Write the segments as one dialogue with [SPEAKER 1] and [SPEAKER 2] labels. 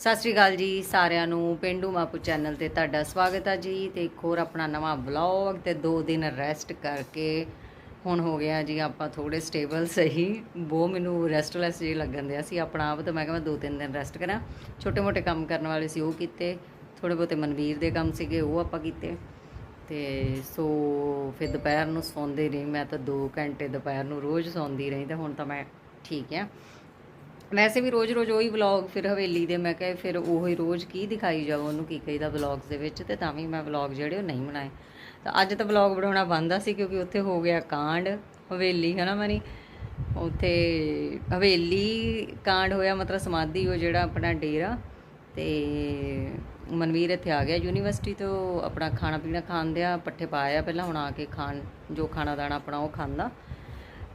[SPEAKER 1] ਸਤਿ ਸ਼੍ਰੀ ਅਕਾਲ ਜੀ ਸਾਰਿਆਂ ਨੂੰ, ਪਿੰਡੂ ਮਾਪੂ ਚੈਨਲ ਤੇ ਤੁਹਾਡਾ ਸਵਾਗਤ ਹੈ ਜੀ ਤੇ ਇੱਕ ਹੋਰ ਆਪਣਾ ਨਵਾਂ ਵਲੌਗ ਤੇ ਦੋ ਦਿਨ ਰੈਸਟ ਕਰਕੇ ਹੁਣ ਹੋ ਗਿਆ ਜੀ ਆਪਾਂ ਥੋੜੇ ਸਟੇਬਲ ਸਹੀ। ਬਹੁਤ ਮੈਨੂੰ ਰੈਸਟਲੈਸ ਜੀ ਲੱਗਣ ਦਿਆ ਸੀ, ਆਪਣਾ ਆਪ ਤਾਂ ਮੈਂ ਕਿਹਾ ਮੈਂ ਦੋ ਤਿੰਨ ਦਿਨ ਰੈਸਟ ਕਰਾਂ। ਛੋਟੇ ਮੋਟੇ ਕੰਮ ਕਰਨ ਵਾਲੇ ਸੀ, ਉਹ ਕੀਤੇ। ਥੋੜੇ ਬਹੁਤੇ ਮਨਵੀਰ ਦੇ ਕੰਮ ਸੀਗੇ, ਉਹ ਆਪਾਂ ਕੀਤੇ। ਤੇ ਸੋ ਫਿਰ ਦੁਪਹਿਰ ਨੂੰ ਸੌਂਦੇ ਰਹੀ, ਮੈਂ ਤਾਂ 2 ਘੰਟੇ ਦੁਪਹਿਰ ਨੂੰ ਰੋਜ਼ ਸੌਂਦੀ ਰਹੀ ਤੇ ਹੁਣ ਤਾਂ ਮੈਂ ਠੀਕ ਆ। ਵੈਸੇ ਵੀ ਰੋਜ਼-ਰੋਜ਼ ਉਹੀ ਵਲੌਗ ਫਿਰ ਹਵੇਲੀ ਦੇ ਮੈਂ ਕਿਹਾ ਫਿਰ ਉਹੀ ਰੋਜ਼ ਕੀ ਦਿਖਾਈ ਜਾਵੋ ਉਹਨੂੰ ਕੀ ਕਹੀਦਾ ਵਲੌਗਸ ਦੇ ਵਿੱਚ, ਤੇ ਤਾਂ ਵੀ ਮੈਂ ਵਲੌਗ ਜਿਹੜੇ ਉਹ ਨਹੀਂ ਬਣਾਏ। ਤਾਂ ਅੱਜ ਤਾਂ ਵਲੌਗ ਬਣਾਉਣਾ ਬੰਦਾ ਸੀ ਕਿਉਂਕਿ ਉੱਥੇ ਹੋ ਗਿਆ ਕਾਂਡ, ਹਵੇਲੀ ਹੈ ਨਾ ਮਨੀ? ਉੱਥੇ ਹਵੇਲੀ ਕਾਂਡ ਹੋਇਆ, ਮਤਲਬ ਸਮਾਧੀ ਉਹ ਜਿਹੜਾ ਆਪਣਾ ਡੇਰਾ, ਤੇ ਮਨਵੀਰ ਇੱਥੇ ਆ ਗਿਆ ਯੂਨੀਵਰਸਿਟੀ ਤੋਂ, ਆਪਣਾ ਖਾਣਾ ਪੀਣਾ ਖਾਣ ਦਿਆ ਪੱਠੇ ਪਾਇਆ ਪਹਿਲਾਂ, ਹੁਣ ਆ ਕੇ ਖਾਣ, ਜੋ ਖਾਣਾ ਦਾਣਾ ਆਪਣਾ ਉਹ ਖਾਂਦਾ।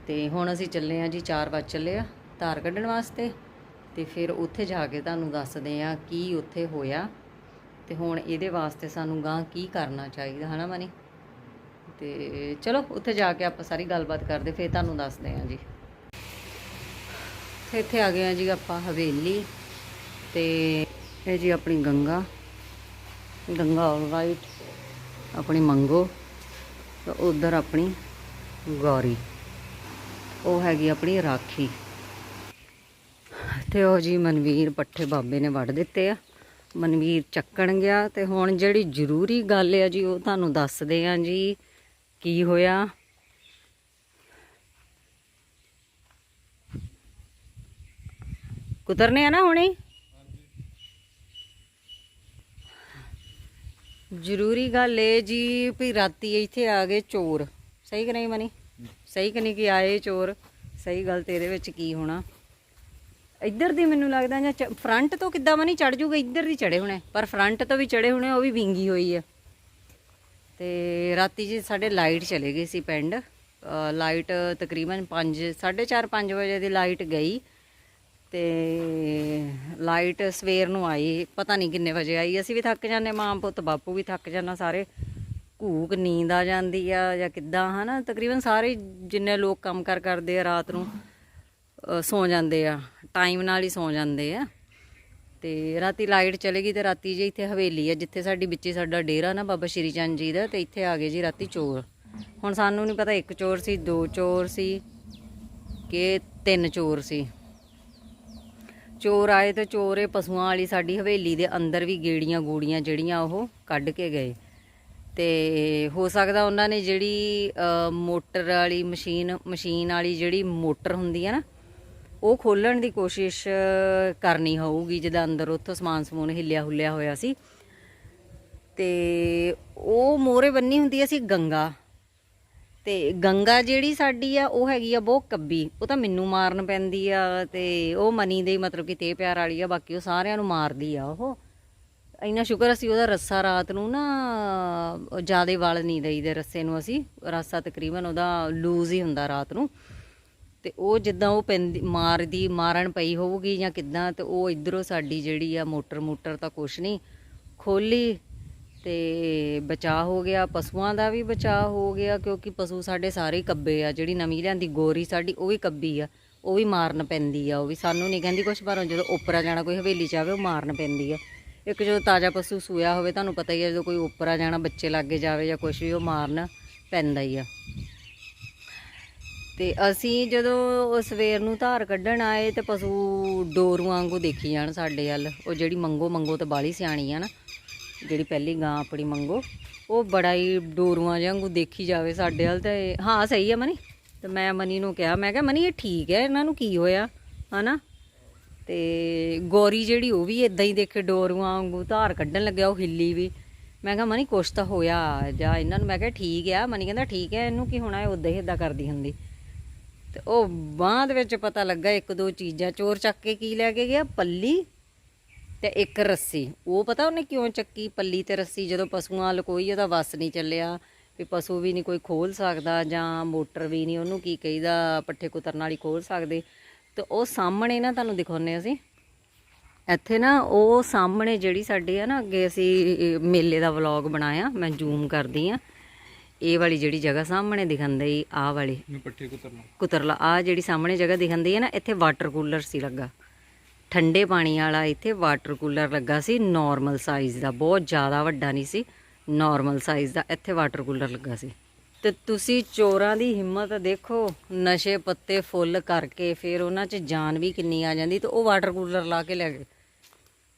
[SPEAKER 1] ਤੇ ਹੁਣ ਅਸੀਂ ਚੱਲੇ ਆ ਜੀ 4 ਵਜੇ ਚੱਲੇ ਆ। ਧਾਰ ਕੱਢਣ ਵਾਸਤੇ ਤੇ ਫਿਰ ਉੱਥੇ ਜਾ ਕੇ ਤੁਹਾਨੂੰ ਦੱਸਦੇ ਆ ਕੀ ਉੱਥੇ ਹੋਇਆ ਤੇ ਹੁਣ ਇਹਦੇ ਵਾਸਤੇ ਸਾਨੂੰ ਗਾਂ ਕੀ ਕਰਨਾ ਚਾਹੀਦਾ, ਹਨਾ ਮਨੀ? ਤੇ ਚਲੋ, ਉੱਥੇ ਜਾ ਕੇ ਆਪਾਂ ਸਾਰੀ ਗੱਲਬਾਤ ਕਰਦੇ, ਫਿਰ ਤੁਹਾਨੂੰ ਦੱਸਦੇ ਆ ਜੀ। ਤੇ ਇੱਥੇ ਆ ਗਏ ਆ ਜੀ ਆਪਾਂ ਹਵੇਲੀ ਤੇ ਇਹ ਜੀ ਆਪਣੀ ਗੰਗਾ ਗੰਗਾ ਵਾਈਟ ਆਪਣੀ ਮੰਗੋ ਤੇ ਉਧਰ ਆਪਣੀ ਗੌਰੀ, ਉਹ ਹੈਗੀ ਆਪਣੀ ਰਾਖੀ। ਤੇ ਉਹ ਜੀ ਮਨਵੀਰ ਪੱਠੇ ਬਾਬੇ ਨੇ ਵੱਢ ਦਿੱਤੇ ਆ। ਮਨਵੀਰ ਚੱਕਣ ਗਿਆ ਤੇ ਹੁਣ ਜਿਹੜੀ ਜ਼ਰੂਰੀ ਗੱਲ ਆ ਜੀ, ਉਹ ਤੁਹਾਨੂੰ ਦੱਸਦੇ ਆ ਜੀ, ਕੀ ਹੋਇਆ? ਕੁਤਰਨੇ ਆ ਨਾ ਹੁਣੇ? ਜ਼ਰੂਰੀ ਗੱਲ ਏ ਜੀ ਵੀ ਰਾਤੀ ਇੱਥੇ ਆ ਗਏ ਚੋਰ। ਸਹੀ ਕਿ ਨਹੀਂ ਮਨੀ? ਸਹੀ ਕਿ ਨਹੀਂ ਕਿ ਆਏ ਚੋਰ? ਸਹੀ ਗੱਲ ਤੇਰੇ ਵਿੱਚ ਕੀ ਹੋਣਾ? ਇੱਧਰ ਦੀ ਮੈਨੂੰ ਲੱਗਦਾ ਜਾਂ ਫਰੰਟ ਤੋਂ ਕਿੱਦਾਂ ਮਨੀ ਚੜ ਜੂਗਾ ਇੱਧਰ ਦੀ ਚੜੇ ਹੋਣੇ ਪਰ ਫਰੰਟ ਤੋਂ ਵੀ ਚੜੇ ਹੋਣੇ ਉਹ ਵੀ ਵਿੰਗੀ ਹੋਈ ਆ। ਤੇ ਰਾਤੀ ਜੀ ਸਾਡੇ ਲਾਈਟ ਚਲੇ ਗਈ ਸੀ ਪਿੰਡ। ਲਾਈਟ ਤਕਰੀਬਨ 5 4:30 5 ਵਜੇ ਦੀ ਲਾਈਟ ਗਈ। ਤੇ ਲਾਈਟ ਸਵੇਰ ਨੂੰ ਆਈ ਪਤਾ ਨਹੀਂ ਕਿੰਨੇ ਵਜੇ ਆਈ। ਅਸੀਂ ਵੀ ਥੱਕ ਜਾਂਦੇ ਮਾਂ ਪੁੱਤ ਬਾਪੂ ਵੀ ਥੱਕ ਜਾਂਦਾ ਸਾਰੇ। ਘੂਕ ਨੀਂਦ ਆ ਜਾਂਦੀ ਆ ਜਾਂ ਕਿੱਦਾਂ ਹਨਾ? ਤਕਰੀਬਨ ਸਾਰੇ ਜਿੰਨੇ ਲੋਕ ਕੰਮ ਕਰ ਕਰਦੇ ਆ ਰਾਤ ਨੂੰ ਅ, ਸੌ ਜਾਂਦੇ ਆ। ਟਾਈਮ ਨਾਲ ਹੀ ਸੌ ਜਾਂਦੇ ਆ। ਤੇ ਰਾਤੀ ਲਾਈਟ ਚਲੇ ਗਈ ਤੇ ਰਾਤੀ ਜੀ ਇੱਥੇ ਹਵੇਲੀ ਆ, ਜਿੱਥੇ ਸਾਡੀ ਵਿੱਚੇ ਸਾਡਾ ਡੇਰਾ ਨਾ ਬਾਬਾ ਸ਼੍ਰੀ ਚੰਦ ਜੀ ਦਾ, ਤੇ ਇੱਥੇ ਆ ਗਏ ਜੀ ਰਾਤੀ ਚੋਰ। ਹੁਣ ਸਾਨੂੰ ਨਹੀਂ ਪਤਾ ਇੱਕ ਚੋਰ ਸੀ, ਦੋ ਚੋਰ ਸੀ ਕਿ ਤਿੰਨ ਚੋਰ ਸੀ। ਚੋਰ ਆਏ ਤੇ ਚੋਰੇ ਪਸ਼ੂਆਂ ਵਾਲੀ ਸਾਡੀ ਹਵੇਲੀ ਦੇ ਅੰਦਰ ਵੀ ਗੇੜੀਆਂ ਗੂੜੀਆਂ ਜਿਹੜੀਆਂ ਉਹ ਕੱਢ ਕੇ ਗਏ। ਤੇ ਹੋ ਸਕਦਾ ਉਹਨਾਂ ਨੇ ਜਿਹੜੀ ਮੋਟਰ ਵਾਲੀ ਮਸ਼ੀਨ ਮਸ਼ੀਨ ਵਾਲੀ ਜਿਹੜੀ ਮੋਟਰ ਹੁੰਦੀ ਹੈ ਨਾ ਉਹ ਖੋਲਣ ਦੀ ਕੋਸ਼ਿਸ਼ ਕਰਨੀ ਹੋਊਗੀ ਜਿਹਦਾ ਅੰਦਰ ਉੱਥੋਂ ਸਮਾਨ ਸਮੂਨ ਹਿੱਲਿਆ ਹੁੱਲਿਆ ਹੋਇਆ ਸੀ। ਤੇ ਉਹ ਮੋਰੇ ਬੰਨੀ ਹੁੰਦੀ ਆ ਸੀ ਗੰਗਾ। ਤੇ ਗੰਗਾ ਜਿਹੜੀ ਸਾਡੀ ਆ, ਉਹ ਹੈਗੀ ਆ ਬਹੁਤ ਕੱਬੀ। ਉਹ ਤਾਂ ਮੈਨੂੰ ਮਾਰਨ ਪੈਂਦੀ ਆ ਤੇ ਉਹ ਮਨੀ ਦੇ ਮਤਲਬ ਕਿ ਤੇ ਪਿਆਰ ਵਾਲੀ ਆ, ਬਾਕੀ ਉਹ ਸਾਰਿਆਂ ਨੂੰ ਮਾਰਦੀ ਆ ਉਹ। ਇੰਨਾ ਸ਼ੁਕਰ ਅਸੀਂ ਉਹਦਾ ਰੱਸਾ ਰਾਤ ਨੂੰ ਨਾ ਜਿਆਦੇ ਵਲ ਨਹੀਂ ਦਈਦੇ ਰੱਸੇ ਨੂੰ ਅਸੀਂ। ਰੱਸਾ ਤਕਰੀਬਨ ਉਹਦਾ ਲੂਜ਼ ਹੀ ਹੁੰਦਾ ਰਾਤ ਨੂੰ। ਤੇ ਉਹ ਜਿੱਦਾਂ ਉਹ ਪੈਂਦੀ, ਮਾਰਦੀ, ਮਾਰਨ ਪਈ ਹੋਊਗੀ ਜਾਂ ਕਿੱਦਾਂ, ਤੇ ਉਹ ਇਧਰੋਂ ਸਾਡੀ ਜਿਹੜੀ ਆ ਮੋਟਰ ਮੋਟਰ ਤਾਂ ਕੁਛ ਨਹੀਂ, ਖੋਲੀ ਤੇ ਬਚਾਅ ਹੋ ਗਿਆ, ਪਸ਼ੂਆਂ ਦਾ ਵੀ ਬਚਾਅ ਹੋ ਗਿਆ, ਕਿਉਂਕਿ ਪਸ਼ੂ ਸਾਡੇ ਸਾਰੇ ਹੀ ਕੱਬੇ ਆ, ਜਿਹੜੀ ਨਵੀਂ ਲਿਆਂਦੀ ਗੋਰੀ ਸਾਡੀ ਉਹ ਵੀ ਕੱਬੀ ਆ, ਉਹ ਵੀ ਮਾਰਨ ਪੈਂਦੀ ਆ, ਉਹ ਵੀ ਸਾਨੂੰ ਨਹੀਂ ਕਹਿੰਦੀ ਕੁਛ, ਪਰ ਜਦੋਂ ਉੱਪਰਾ ਜਾਣਾ ਕੋਈ ਹਵੇਲੀ ਚ ਉਹ ਮਾਰਨ ਪੈਂਦੀ ਆ। ਇੱਕ ਜਦੋਂ ਤਾਜ਼ਾ ਪਸ਼ੂ ਸੂਇਆ ਹੋਵੇ, ਤੁਹਾਨੂੰ ਪਤਾ ਹੀ ਆ, ਜਦੋਂ ਕੋਈ ਉੱਪਰਾ ਜਾਣਾ, ਬੱਚੇ ਲੱਗੇ ਜਾਵੇ ਜਾਂ ਕੁਛ ਵੀ, ਉਹ ਮਾਰਨ ਪੈਂਦਾ ਹੀ ਆ। ਤੇ ਅਸੀਂ ਜਦੋਂ ਉਹ ਸਵੇਰ ਨੂੰ ਧਾਰ ਕੱਢਣ ਆਏ ਤੇ ਪਸ਼ੂ ਡੋਰੂ ਵਾਂਗੂ ਦੇਖੀ ਜਾਣ ਸਾਡੇ ਵੱਲ। ਉਹ ਜਿਹੜੀ ਮੰਗੋ ਮੰਗੋ ਤੇ ਬਾਲੀ ਸਿਆਣੀ ਆ ਨਾ, ਜਿਹੜੀ ਪਹਿਲੀ ਗਾਂ ਆਪਣੀ ਮੰਗੋ, ਉਹ ਬੜਾ ਹੀ ਡੋਰੂਆਂ ਵਾਂਗੂ ਦੇਖੀ ਜਾਵੇ ਸਾਡੇ ਵੱਲ ਤੇ, ਹਾਂ, ਸਹੀ ਆ ਮਨੀ। ਤੇ ਮੈਂ ਮਨੀ ਨੂੰ ਕਿਹਾ, ਮੈਂ ਕਿਹਾ, ਮਨੀ, ਇਹ ਠੀਕ ਹੈ, ਇਹਨਾਂ ਨੂੰ ਕੀ ਹੋਇਆ? ਹਨਾ? ਤੇ ਗੋਰੀ ਜਿਹੜੀ ਉਹ ਵੀ ਇਦਾਂ ਹੀ ਦੇਖੇ ਡੋਰੂਆਂ ਵਾਂਗੂ ਧਾਰ ਕੱਢਣ ਲੱਗਿਆ, ਉਹ ਹਿੱਲੀ ਵੀ। ਮੈਂ ਕਿਹਾ, ਮਨੀ, ਕੁਛ ਤਾਂ ਹੋਇਆ, ਜਾਂ ਇਹਨਾਂ ਨੂੰ ਮੈਂ ਕਿਹਾ, ਠੀਕ ਆ। ਮਨੀ ਕਹਿੰਦਾ, ਠੀਕ ਹੈ, ਇਹਨੂੰ ਕੀ ਹੋਣਾ, ਇਹ ਉਦਾਂ ਹੀ ਇਦਾਂ ਕਰਦੀ ਹੁੰਦੀ। ਤੇ ਉਹ ਬਾਅਦ ਵਿੱਚ ਪਤਾ ਲੱਗਾ ਇੱਕ ਦੋ ਚੀਜ਼ਾਂ, ਚੋਰ ਚੱਕ ਕੇ ਕੀ ਲੈ ਕੇ ਗਿਆ? ਪੱਲੀ ਤੇ ਇੱਕ ਰੱਸੀ। ਉਹ ਪਤਾ ਉਹਨੇ ਕਿਉਂ ਚੱਕੀ? ਪੱਲੀ ਤੇ ਰੱਸੀ, ਜਦੋਂ ਪਸ਼ੂਆਂ ਵੱਲ ਕੋਈ ਉਹਦਾ ਵਸ ਨਹੀਂ ਚੱਲਿਆ, ਵੀ ਪਸ਼ੂ ਵੀ ਨਹੀਂ ਕੋਈ ਖੋਲ ਸਕਦਾ ਜਾਂ ਮੋਟਰ ਵੀ ਨਹੀਂ ਉਹਨੂੰ ਕੀ ਕਹੀਦਾ, ਪੱਠੇ ਕੁਤਰਨ ਵਾਲੀ ਖੋਲ ਸਕਦੇ। ਤੇ ਉਹ ਸਾਹਮਣੇ ਨਾ, ਤੁਹਾਨੂੰ ਦਿਖਾਉਨੇ ਅਸੀਂ। ਇੱਥੇ ਨਾ, ਉਹ ਸਾਹਮਣੇ ਜਿਹੜੀ ਸਾਡੇ ਆ ਨਾ, ਅੱਗੇ ਅਸੀਂ ਮੇਲੇ ਦਾ ਵਲੌਗ ਬਣਾਇਆ, ਮੈਂ ਜ਼ੂਮ ਕਰਦੀ ਆ ਇਹ ਵਾਲੀ ਜਿਹੜੀ ਜਗ੍ਹਾ ਸਾਹਮਣੇ ਦਿਖਣ ਦਈ ਆਹ ਵਾਲੀ।
[SPEAKER 2] ਪੱਠੇ ਕੁਤਰਨਾ।
[SPEAKER 1] ਕੁਤਰਲਾ ਆ ਜਿਹੜੀ ਸਾਹਮਣੇ ਜਗ੍ਹਾ ਦਿਖਣ ਦਈ ਹੈ ਨਾ ਇੱਥੇ ਵਾਟਰ ਕੂਲਰ ਸੀ ਲੱਗਾ। ਠੰਡੇ ਪਾਣੀ ਵਾਲਾ ਇੱਥੇ ਵਾਟਰ ਕੂਲਰ ਲੱਗਾ ਸੀ ਨਾਰਮਲ ਸਾਈਜ਼ ਦਾ ਬਹੁਤ ਜ਼ਿਆਦਾ ਵੱਡਾ ਨਹੀਂ ਸੀ ਨਾਰਮਲ ਸਾਈਜ਼ ਦਾ ਇੱਥੇ ਵਾਟਰ ਕੂਲਰ ਲੱਗਾ ਸੀ। ਤੇ ਤੁਸੀਂ ਚੋਰਾਂ ਦੀ ਹਿੰਮਤ ਦੇਖੋ ਨਸ਼ੇ ਪੱਤੇ ਫੁੱਲ ਕਰਕੇ ਫਿਰ ਉਹਨਾਂ 'ਚ ਜਾਨ ਵੀ ਕਿੰਨੀ ਆ ਜਾਂਦੀ ਤੇ ਉਹ ਵਾਟਰ ਕੂਲਰ ਲਾ ਕੇ ਲੈ ਗਏ।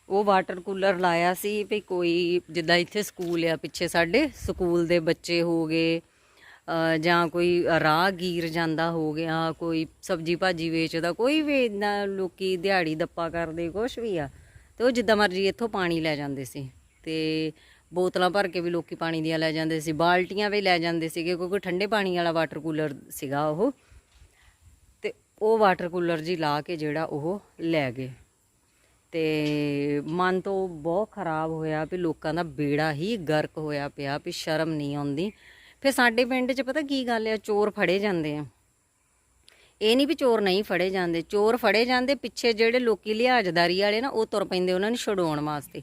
[SPEAKER 1] ਉਹ ਵਾਟਰ ਕੂਲਰ ਲਾਇਆ ਸੀ ਵੀ ਕੋਈ ਜਿੱਦਾਂ ਇੱਥੇ ਸਕੂਲ ਆ, ਪਿੱਛੇ ਸਾਡੇ ਸਕੂਲ ਦੇ ਬੱਚੇ ਹੋ ਗਏ ਜਾਂ ਕੋਈ ਰਾਹਗੀਰ ਜਾਂਦਾ ਹੋ ਗਿਆ, ਕੋਈ ਸਬਜੀ ਭਾਜੀ ਵੇਚਦਾ, ਕੋਈ ਵੀ ਇਦਾਂ ਲੋਕੀ ਦਿਹਾੜੀ ਦੱਪਾ ਕਰਦੇ, ਕੁਛ ਵੀ ਆ, ਤੇ ਉਹ ਜਿੱਦਾਂ ਮਰਜ਼ੀ ਇੱਥੋਂ ਪਾਣੀ ਲੈ ਜਾਂਦੇ ਸੀ, ਤੇ ਬੋਤਲਾਂ ਭਰ ਕੇ ਵੀ ਲੋਕੀ ਪਾਣੀ ਦੀਆਂ ਲੈ ਜਾਂਦੇ ਸੀ, ਬਾਲਟੀਆਂ ਵੀ ਲੈ ਜਾਂਦੇ ਸੀਗੇ, ਕਿਉਂਕਿ ਠੰਡੇ ਪਾਣੀ ਵਾਲਾ ਵਾਟਰ ਕੂਲਰ ਸੀਗਾ ਉਹ, ਤੇ ਉਹ ਵਾਟਰ ਕੂਲਰ ਜੀ ਲਾ ਕੇ ਜਿਹੜਾ ਉਹ ਲੈ ਗਏ। ਤੇ ਮਨ ਤੋਂ ਬਹੁਤ ਖਰਾਬ ਹੋਇਆ ਵੀ ਲੋਕਾਂ ਦਾ ਬੇੜਾ ਹੀ ਗਰਕ ਹੋਇਆ ਪਿਆ ਵੀ ਸ਼ਰਮ ਨਹੀਂ ਆਉਂਦੀ। ਫਿਰ ਸਾਡੇ ਪਿੰਡ 'ਚ ਪਤਾ ਕੀ ਗੱਲ ਆ, ਚੋਰ ਫੜੇ ਜਾਂਦੇ ਆ। ਇਹ ਨਹੀਂ ਵੀ ਚੋਰ ਨਹੀਂ ਫੜੇ ਜਾਂਦੇ, ਚੋਰ ਫੜੇ ਜਾਂਦੇ ਪਿੱਛੇ ਜਿਹੜੇ ਲੋਕੀ ਲਿਹਾਜ਼ਦਾਰੀ ਵਾਲੇ ਨਾ, ਉਹ ਤੁਰ ਪੈਂਦੇ ਉਹਨਾਂ ਨੂੰ ਛਡਾਉਣ ਵਾਸਤੇ।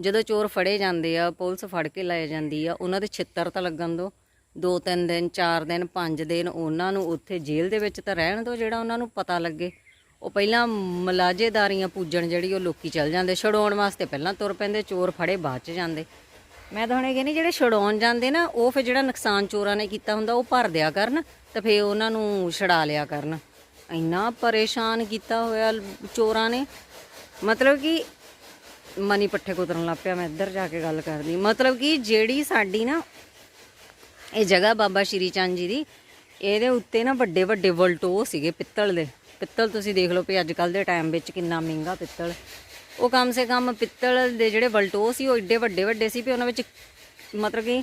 [SPEAKER 1] ਜਦੋਂ ਚੋਰ ਫੜੇ ਜਾਂਦੇ ਆ, ਪੁਲਿਸ ਫੜ ਕੇ ਲੈ ਜਾਂਦੀ ਆ, ਉਹਨਾਂ ਦੇ ਛਿੱਤਰ ਤਾਂ ਲੱਗਣ ਦੋ। ਦੋ, ਤਿੰਨ ਦਿਨ, ਚਾਰ ਦਿਨ, ਪੰਜ ਦਿਨ ਉਹਨਾਂ ਨੂੰ ਉੱਥੇ ਜੇਲ੍ਹ ਦੇ ਵਿੱਚ ਤਾਂ ਰਹਿਣ ਦੋ, ਜਿਹੜਾ ਉਹਨਾਂ ਨੂੰ ਪਤਾ ਲੱਗੇ। ਉਹ ਪਹਿਲਾਂ ਮਲਾਜੇਦਾਰੀਆਂ ਪੂਜਣ ਜਿਹੜੀ ਉਹ ਲੋਕੀ ਚੱਲ ਜਾਂਦੇ, ਛਡਾਉਣ ਵਾਸਤੇ ਪਹਿਲਾਂ ਤੁਰ ਪੈਂਦੇ, ਚੋਰ ਫੜੇ ਬਾਅਦ ਚ ਜਾਂਦੇ। ਮੈਂ ਤਾਂ ਹੁਣ ਕਹਿੰਦੀ, ਜਿਹੜੇ ਛਡਾਉਣ ਜਾਂਦੇ ਨਾ, ਉਹ ਫਿਰ ਜਿਹੜਾ ਨੁਕਸਾਨ ਚੋਰਾਂ ਨੇ ਕੀਤਾ ਹੁੰਦਾ, ਉਹ ਭਰ ਦਿਆ ਕਰਨ ਤੇ ਫਿਰ ਉਹਨਾਂ ਨੂੰ ਛਡਾ ਲਿਆ ਕਰਨ। ਇੰਨਾ ਪਰੇਸ਼ਾਨ ਕੀਤਾ ਹੋਇਆ ਚੋਰਾਂ ਨੇ। ਮਤਲਬ ਕਿ ਮਨੀ ਪੱਠੇ ਕੁਤਰਨ ਲੱਗ ਪਿਆ, ਮੈਂ ਇੱਧਰ ਜਾ ਕੇ ਗੱਲ ਕਰਦੀ। ਮਤਲਬ ਕਿ ਜਿਹੜੀ ਸਾਡੀ ਨਾ ਇਹ ਜਗ੍ਹਾ ਬਾਬਾ ਸ਼੍ਰੀ ਚੰਦ ਜੀ ਦੀ, ਇਹਦੇ ਉੱਤੇ ਨਾ ਵੱਡੇ ਵੱਡੇ ਵਲਟੋ ਸੀਗੇ ਪਿੱਤਲ ਦੇ। ਪਿੱਤਲ ਤੁਸੀਂ ਦੇਖ ਲਓ ਵੀ ਅੱਜ ਕੱਲ ਦੇ ਟਾਈਮ ਵਿੱਚ ਕਿੰਨਾ ਮਹਿੰਗਾ ਪਿੱਤਲ। ਉਹ ਕਮ ਸੇ ਕਮ ਪਿੱਤਲ ਦੇ ਜਿਹੜੇ ਵਲਟੋ ਸੀ, ਉਹ ਏਡੇ ਵੱਡੇ ਵੱਡੇ ਸੀ ਵੀ ਉਹਨਾਂ ਵਿੱਚ ਮਤਲਬ ਕਿ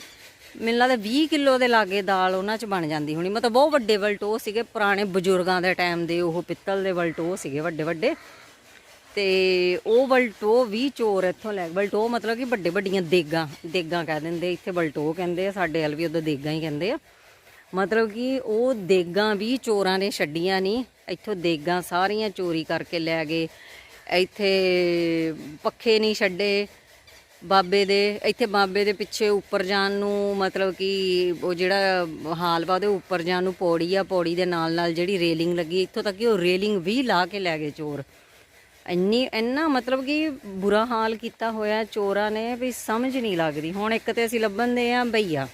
[SPEAKER 1] ਮੈਨੂੰ ਲੱਗਦਾ 20 ਕਿਲੋ ਦੇ ਲਾਗੇ ਦਾਲ ਉਹਨਾਂ 'ਚ ਬਣ ਜਾਂਦੀ ਹੋਣੀ। ਮਤਲਬ ਬਹੁਤ ਵੱਡੇ ਵਲਟੋ ਸੀਗੇ, ਪੁਰਾਣੇ ਬਜ਼ੁਰਗਾਂ ਦੇ ਟਾਈਮ ਦੇ ਉਹ ਪਿੱਤਲ ਦੇ ਵਲਟੋ ਸੀਗੇ ਵੱਡੇ ਵੱਡੇ ਤੇ ਉਹ ਵਲਟੋ ਵੀ ਚੋਰ ਇੱਥੋਂ ਲੈ ਬਲਟੋ ਮਤਲਬ ਕਿ ਵੱਡੇ ਵੱਡੀਆਂ ਦੇਗਾਂ ਦੇਗਾਂ ਕਹਿ ਦਿੰਦੇ ਇੱਥੇ ਬਲਟੋ ਕਹਿੰਦੇ ਆ, ਸਾਡੇ ਵੱਲ ਵੀ ਉਦੋਂ ਦੇਗਾਂ ਹੀ ਕਹਿੰਦੇ ਆ। ਮਤਲਬ ਕਿ ਉਹ ਦੇਗਾਂ ਵੀ ਚੋਰਾਂ ਨੇ ਛੱਡੀਆਂ ਨਹੀਂ ਇੱਥੋਂ ਦੇਗਾਂ ਸਾਰੀਆਂ ਚੋਰੀ ਕਰਕੇ ਲੈ ਗਏ। ਇੱਥੇ ਪੱਖੇ ਨਹੀਂ ਛੱਡੇ ਬਾਬੇ ਦੇ। ਇੱਥੇ ਬਾਬੇ ਦੇ ਪਿੱਛੇ ਉੱਪਰ ਜਾਣ ਨੂੰ ਮਤਲਬ ਕਿ ਉਹ ਜਿਹੜਾ ਹਾਲ ਵਾ ਉਹਦੇ ਉੱਪਰ ਜਾਣ ਨੂੰ ਪੌੜੀ ਆ, ਪੌੜੀ ਦੇ ਨਾਲ ਨਾਲ ਜਿਹੜੀ ਰੇਲਿੰਗ ਲੱਗੀ, ਇੱਥੋਂ ਤੱਕ ਕਿ ਉਹ ਰੇਲਿੰਗ ਵੀ ਲਾ ਕੇ ਲੈ ਗਏ ਚੋਰ। ਇੰਨੀ, ਇੰਨਾ ਮਤਲਬ ਕਿ ਬੁਰਾ ਹਾਲ ਕੀਤਾ ਹੋਇਆ ਚੋਰਾਂ ਨੇ ਵੀ ਸਮਝ ਨਹੀਂ ਲੱਗਦੀ। ਹੁਣ ਇੱਕ ਤੇ ਅਸੀਂ ਲੱਭਣ ਦੇ ਆ ਭਈਆ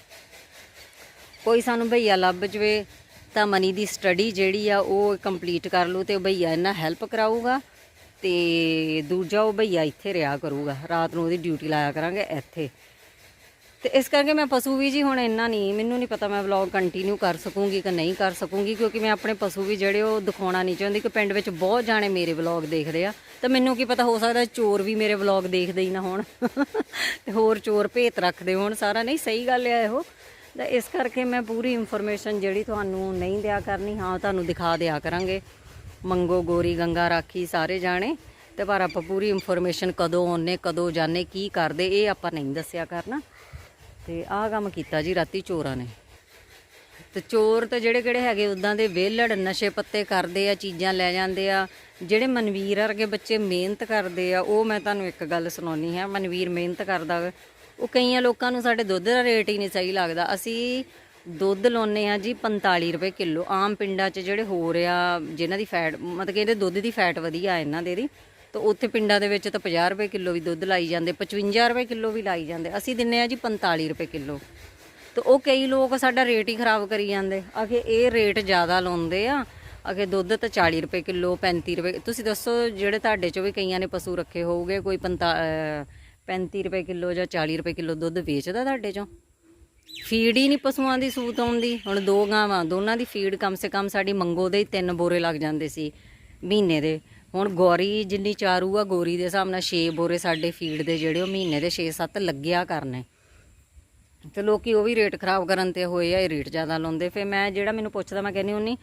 [SPEAKER 1] ਕੋਈ ਸਾਨੂੰ ਭਈਆ ਲੱਭ ਜਵੇ ਤਾਂ ਮਨੀ ਦੀ ਸਟੱਡੀ ਜਿਹੜੀ ਆ ਉਹ ਕੰਪਲੀਟ ਕਰ ਲੂ ਤੇ ਉਹ ਭਈਆ ਇਹਨਾਂ ਹੈਲਪ ਕਰਾਊਗਾ ਤੇ ਦੂਜਾ ਉਹ ਭਈਆ ਇੱਥੇ ਰਿਹਾ ਕਰੂਗਾ। ਰਾਤ ਨੂੰ ਉਹਦੀ ਡਿਊਟੀ ਲਾਇਆ ਕਰਾਂਗੇ ਇੱਥੇ। ਤੇ ਇਸ ਕਰਕੇ ਮੈਂ ਪਸ਼ੂ ਵੀ ਜੀ ਹੁਣ ਇੰਨਾ ਨਹੀਂ, ਮੈਨੂੰ ਨਹੀਂ ਪਤਾ ਮੈਂ ਵਲੌਗ ਕੰਟੀਨਿਊ ਕਰ ਸਕੂੰਗੀ ਕਿ ਨਹੀਂ ਕਰ ਸਕੂੰਗੀ, ਕਿਉਂਕਿ ਮੈਂ ਆਪਣੇ ਪਸ਼ੂ ਵੀ ਜਿਹੜੇ ਉਹ ਦਿਖਾਉਣਾ ਨਹੀਂ ਚਾਹੁੰਦੀ ਕਿ ਪਿੰਡ ਵਿੱਚ ਬਹੁਤ ਜਾਣੇ ਮੇਰੇ ਵਲੌਗ ਦੇਖਦੇ ਆ। ਤਾਂ ਮੈਨੂੰ ਕੀ ਪਤਾ, ਹੋ ਸਕਦਾ ਚੋਰ ਵੀ ਮੇਰੇ ਵਲੌਗ ਦੇਖਦੇ ਹੀ ਨਾ ਹੋਣ। ਤੇ ਹੋਰ ਚੋਰ ਭੇਤ ਰੱਖਦੇ ਹੋਣ ਸਾਰਾ। ਨਹੀਂ, ਸਹੀ ਗੱਲ ਆ ਇਹੋ। ਤਾਂ ਇਸ ਕਰਕੇ ਮੈਂ ਪੂਰੀ ਇਨਫੋਰਮੇਸ਼ਨ ਜਿਹੜੀ ਤੁਹਾਨੂੰ ਨਹੀਂ ਦਿਆ ਕਰਨੀ, ਹਾਂ ਤੁਹਾਨੂੰ ਦਿਖਾ ਦਿਆ ਕਰਾਂਗੇ। ਮੰਗੋ ਗੋਰੀ, ਗੰਗਾ ਰਾਖੀ, ਸਾਰੇ ਜਾਣੇ। ਤੇ ਪਰ ਆਪਾਂ ਪੂਰੀ ਇਨਫੋਰਮੇਸ਼ਨ ਕਦੋਂ ਆਉਨੇ ਕਦੋਂ ਜਾਣੇ ਕੀ ਕਰਦੇ, ਇਹ ਆਪਾਂ ਨਹੀਂ ਦੱਸਿਆ ਕਰਨਾ। ਤੇ ਆਹ ਕੰਮ ਕੀਤਾ ਜੀ ਰਾਤੀ ਚੋਰਾਂ ਨੇ। ਤੇ ਚੋਰ ਤਾਂ ਜਿਹੜੇ ਕਿਹੜੇ ਹੈਗੇ ਉਦਾਂ ਦੇ ਵਿਹਲੜ, ਨਸ਼ੇ ਪੱਤੇ ਕਰਦੇ ਆ, ਚੀਜ਼ਾਂ ਲੈ ਜਾਂਦੇ ਆ। ਜਿਹੜੇ ਮਨਵੀਰ ਵਰਗੇ ਬੱਚੇ ਮਿਹਨਤ ਕਰਦੇ ਆ, ਉਹ ਮੈਂ ਤੁਹਾਨੂੰ ਇੱਕ ਗੱਲ ਸੁਣਾਉਣੀ ਹੈ। ਮਨਵੀਰ ਮਿਹਨਤ ਕਰਦਾ ਉਹ ਕਈਆਂ ਲੋਕਾਂ ਨੂੰ ਸਾਡੇ ਦੁੱਧ ਦਾ ਰੇਟ ਹੀ ਨਹੀਂ ਸਹੀ ਲੱਗਦਾ। ਅਸੀਂ ਦੁੱਧ ਲਾਉਨੇ ਆ ਜੀ 45 ਰੁਪਏ ਕਿਲੋ। ਆਮ ਪਿੰਡਾਂ 'ਚ ਜਿਹੜੇ ਹੋ ਰਿਆ ਜਿਨ੍ਹਾਂ ਦੀ ਫੈਟ, ਮਤਲਬ ਕਿ ਇਹਦੇ ਦੁੱਧ ਦੀ ਫੈਟ ਵਧੀਆ ਇਹਨਾਂ ਦੇ ਦੀ, ਤਾਂ ਉੱਥੇ ਪਿੰਡਾਂ ਦੇ ਵਿੱਚ ਤਾਂ 50 ਰੁਪਏ ਕਿਲੋ ਵੀ ਦੁੱਧ ਲਾਈ ਜਾਂਦੇ 55 ਰੁਪਏ ਕਿਲੋ ਵੀ ਲਾਈ ਜਾਂਦੇ। ਅਸੀਂ ਦਿੰਨੇ ਆ ਜੀ 45 ਰੁਪਏ ਕਿਲੋ। ਤਾਂ ਉਹ ਕਈ ਲੋਕ ਸਾਡਾ ਰੇਟ ਹੀ ਖਰਾਬ ਕਰੀ ਜਾਂਦੇ। ਆਖੇ ਇਹ ਰੇਟ ਜ਼ਿਆਦਾ ਲਾਉਂਦੇ ਆ ਆਖੇ ਦੁੱਧ ਤਾਂ 40 ਰੁਪਏ ਕਿਲੋ 35 ਰੁਪਏ। ਤੁਸੀਂ ਦੱਸੋ ਜਿਹੜੇ ਤੁਹਾਡੇ ਚੋਂ ਵੀ ਕਈਆਂ ਨੇ ਪਸ਼ੂ ਰੱਖੇ ਹੋਊਗੇ, ਕੋਈ 35 ਰੁਪਏ ਕਿਲੋ ਜਾਂ 40 ਰੁਪਏ ਕਿਲੋ ਦੁੱਧ ਵੇਚਦਾ ਤੁਹਾਡੇ ਚੋਂ? ਫੀਡ ਹੀ ਨਹੀਂ ਪਸ਼ੂਆਂ ਦੀ ਸੂਤ ਆਉਂਦੀ। ਹੁਣ ਦੋ ਗਾਵਾਂ, ਦੋਨਾਂ ਦੀ ਫੀਡ ਕਮ ਸੇ ਕਮ ਸਾਡੀ ਮੰਗੋ ਦੇ ਹੀ ਤਿੰਨ ਬੋਰੇ ਲੱਗ ਜਾਂਦੇ ਸੀ ਮਹੀਨੇ ਦੇ। ਹੁਣ ਗੋਰੀ ਜਿੰਨੀ ਚਾਰੂ ਆ, ਗੋਰੀ ਦੇ ਹਿਸਾਬ ਨਾਲ 6 ਬੋਰੇ ਸਾਡੇ ਫੀਡ ਦੇ ਜਿਹੜੇ ਉਹ ਮਹੀਨੇ ਦੇ 6-7 ਲੱਗਿਆ ਕਰਨੇ। ਤੇ ਲੋਕੀ ਉਹ ਵੀ ਰੇਟ ਖਰਾਬ ਕਰਨ ਤੇ ਹੋਏ ਆ, ਇਹ ਰੇਟ ਜ਼ਿਆਦਾ ਲਾਉਂਦੇ। ਫਿਰ ਮੈਂ ਜਿਹੜਾ ਮੈਨੂੰ ਪੁੱਛਦਾ, ਮੈਂ ਕਹਿੰਦੀ ਹੁੰਨੀ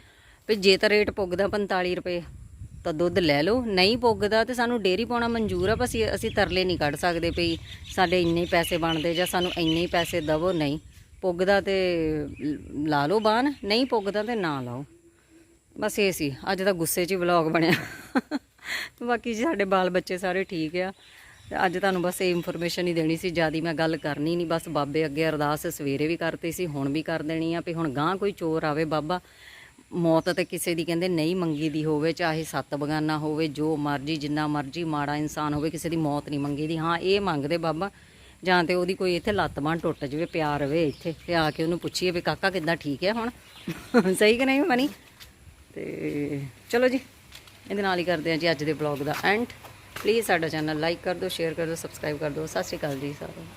[SPEAKER 1] ਵੀ ਜੇ ਤਾਂ ਰੇਟ ਪੁੱਗਦਾ 45 ਰੁਪਏ ਤਾਂ ਦੁੱਧ ਲੈ ਲਓ। ਨਹੀਂ ਪੁੱਗਦਾ ਤੇ ਸਾਨੂੰ ਡੇਰੀ ਪਾਉਣਾ ਮਨਜ਼ੂਰ ਆ ਬਸ ਅਸੀਂ ਤਰਲੇ ਨਹੀਂ ਕੱਢ ਸਕਦੇ ਵੀ ਸਾਡੇ ਇੰਨੇ ਪੈਸੇ ਬਣਦੇ ਜਾਂ ਸਾਨੂੰ ਇੰਨੇ ਪੈਸੇ ਦਵੋ। ਨਹੀਂ। ਪੁੱਗਦਾ ਤੇ ਲਾ ਲਓ ਬਾਨ ਨਹੀਂ ਪੁੱਗਦਾ ਤੇ ਨਾ ਲਾਓ। ਬਸ ਇਹ ਸੀ। ਅੱਜ ਤਾਂ ਗੁੱਸੇ 'ਚ ਹੀ ਵਲੌਗ ਬਣਿਆ। ਬਾਕੀ ਜੀ ਸਾਡੇ ਬਾਲ ਬੱਚੇ ਸਾਰੇ ਠੀਕ ਆ। ਅੱਜ ਤੁਹਾਨੂੰ ਬਸ ਇਹ ਇਨਫੋਰਮੇਸ਼ਨ ਹੀ ਦੇਣੀ ਸੀ, ਜਿਆਦੀ ਮੈਂ ਗੱਲ ਕਰਨੀ ਨਹੀਂ। ਬਸ ਬਾਬੇ ਅੱਗੇ ਅਰਦਾਸ ਸਵੇਰੇ ਵੀ ਕਰਤੀ ਸੀ, ਹੁਣ ਵੀ ਕਰ ਦੇਣੀ ਆ ਵੀ ਹੁਣ ਗਾਂ ਕੋਈ ਚੋਰ ਆਵੇ ਬਾਬਾ। ਮੌਤ ਤੇ ਕਿਸੇ ਦੀ ਕਹਿੰਦੇ ਨਹੀਂ ਮੰਗੀ ਦੀ ਹੋਵੇ, ਚਾਹੇ ਸੱਤ ਬਗਾਨਾ ਹੋਵੇ, ਜੋ ਮਰਜ਼ੀ, ਜਿੰਨਾ ਮਰਜ਼ੀ ਮਾੜਾ ਇਨਸਾਨ ਹੋਵੇ, ਕਿਸੇ ਦੀ ਮੌਤ ਨਹੀਂ ਮੰਗੀ ਦੀ। ਹਾਂ, ਇਹ ਮੰਗਦੇ ਬਾਬਾ। ਜਾਂ ਤੇ ਉਹਦੀ ਕੋਈ ਇੱਥੇ ਲੱਤ ਬਾਂਹ ਟੁੱਟ ਜਵੇ, ਪਿਆ ਰਵੇ ਇੱਥੇ, ਤੇ ਆ ਕੇ ਉਹਨੂੰ ਪੁੱਛੀਏ ਵੀ ਕਾਕਾ ਕਿੱਦਾਂ ਠੀਕ ਹੈ ਹੁਣ? ਸਹੀ ਕਿ ਨਹੀਂ ਮਨੀ? ਤੇ ਚਲੋ ਜੀ, ਇਹਦੇ ਨਾਲ ਹੀ ਕਰਦੇ ਹਾਂ ਜੀ ਅੱਜ ਦੇ ਬਲੌਗ ਦਾ ਐਂਡ ਪਲੀਜ਼ ਸਾਡਾ ਚੈਨਲ ਲਾਈਕ ਕਰ ਦਿਓ ਸ਼ੇਅਰ ਕਰ ਦਿਓ ਸਬਸਕ੍ਰਾਈਬ ਕਰ ਦਿਓ। ਸਤਿ ਸ਼੍ਰੀ ਅਕਾਲ ਜੀ ਸਾਰਿਆਂ